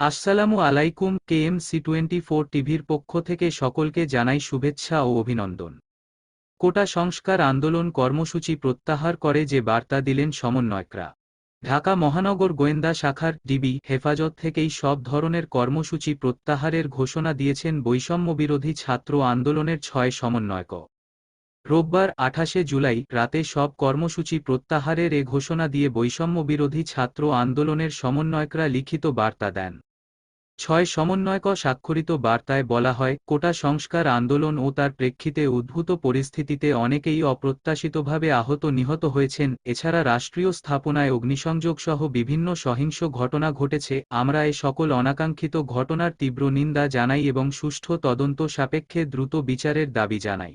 আসসালামু আলাইকুম কে KMC twenty four টিভির পক্ষ থেকে সকলকে জানাই শুভেচ্ছা ও অভিনন্দন। কোটা সংস্কার আন্দোলন কর্মসূচি প্রত্যাহার করে যে বার্তা দিলেন সমন্বয়করা। ঢাকা মহানগর গোয়েন্দা শাখার ডিবি হেফাজত থেকেই সব ধরনের কর্মসূচি প্রত্যাহারের ঘোষণা দিয়েছেন বৈষম্যবিরোধী ছাত্র আন্দোলনের ছয় সমন্বয়ক। রোববার আঠাশে জুলাই রাতে সব কর্মসূচি প্রত্যাহারের এ ঘোষণা দিয়ে বৈষম্যবিরোধী ছাত্র আন্দোলনের সমন্বয়করা লিখিত বার্তা দেন। ছয় সমন্বয়ক স্বাক্ষরিত বার্তায় বলা হয়, কোটা সংস্কার আন্দোলন ও তার প্রেক্ষিতে উদ্ভূত পরিস্থিতিতে অনেকেই অপ্রত্যাশিতভাবে আহত নিহত হয়েছেন, এছাড়া রাষ্ট্রীয় স্থাপনায় অগ্নিসংযোগ সহ বিভিন্ন সহিংস ঘটনা ঘটেছে, আমরা এ সকল অনাকাঙ্ক্ষিত ঘটনার তীব্র নিন্দা জানাই এবং সুষ্ঠু তদন্ত সাপেক্ষে দ্রুত বিচারের দাবি জানাই।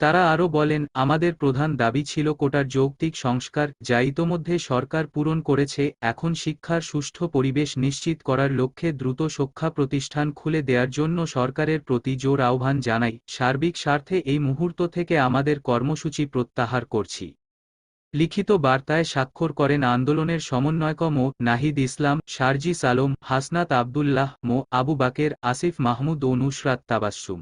তারা আরও বলেন, আমাদের প্রধান দাবি ছিল কোটার যৌক্তিক সংস্কার, যা ইতোমধ্যে সরকার পূরণ করেছে, এখন শিক্ষার সুষ্ঠু পরিবেশ নিশ্চিত করার লক্ষ্যে দ্রুত শিক্ষা প্রতিষ্ঠান খুলে দেওয়ার জন্য সরকারের প্রতি জোর আহ্বান জানাই, সার্বিক স্বার্থে এই মুহূর্ত থেকে আমাদের কর্মসূচি প্রত্যাহার করছি। লিখিত বার্তায় স্বাক্ষর করেন আন্দোলনের সমন্বয়ক মো নাহিদ ইসলাম শারজিস আলম, হাসনাত আবদুল্লাহ, মো. আবু বাকের, আসিফ মাহমুদ ও নুসরাত তাবাসসুম।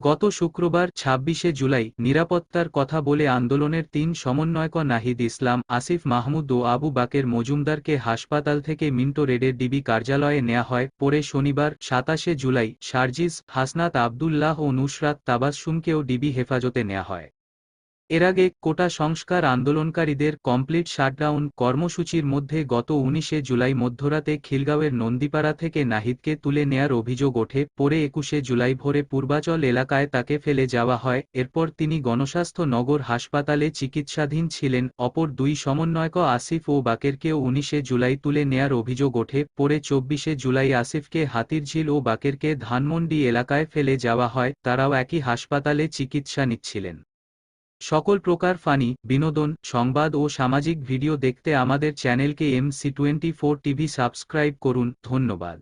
গত শুক্রবার ছাব্বিশে জুলাই নিরাপত্তার কথা বলে আন্দোলনের তিন সমন্বয়ক নাহিদ ইসলাম, আসিফ মাহমুদ ও আবু বাকের মজুমদারকে হাসপাতাল থেকে মিন্টো রেডের ডিবি কার্যালয়ে নেওয়া হয়। পরে শনিবার সাতাশে জুলাই শারজিস, হাসনাত আবদুল্লাহ ও নুসরাত তাবাসুমকেও ডিবি হেফাজতে নেওয়া হয়। এর আগে কোটা সংস্কার আন্দোলনকারীদের কমপ্লিট শাটডাউন কর্মসূচির মধ্যে গত উনিশে জুলাই মধ্যরাতে খিলগাঁওয়ের নন্দীপাড়া থেকে নাহিদকে তুলে নেয়ার অভিযোগ ওঠে। পরে একুশে জুলাই ভোরে পূর্বাচল এলাকায় তাকে ফেলে যাওয়া হয়। এরপর তিনি গণস্বাস্থ্য নগর হাসপাতালে চিকিৎসাধীন ছিলেন। অপর দুই সমন্বয়ক আসিফ ও বাকেরকেও উনিশে জুলাই তুলে নেয়ার অভিযোগ ওঠে। পরে চব্বিশে জুলাই আসিফকে হাতিরঝিল ও বাকেরকে ধানমন্ডি এলাকায় ফেলে যাওয়া হয়। তারাও একই হাসপাতালে চিকিৎসা নিচ্ছিলেন। সকল প্রকার ফানি, বিনোদন, সংবাদ ও সামাজিক ভিডিও দেখতে আমাদের চ্যানেলকে MC twenty four TV subscribe করুন। ধন্যবাদ।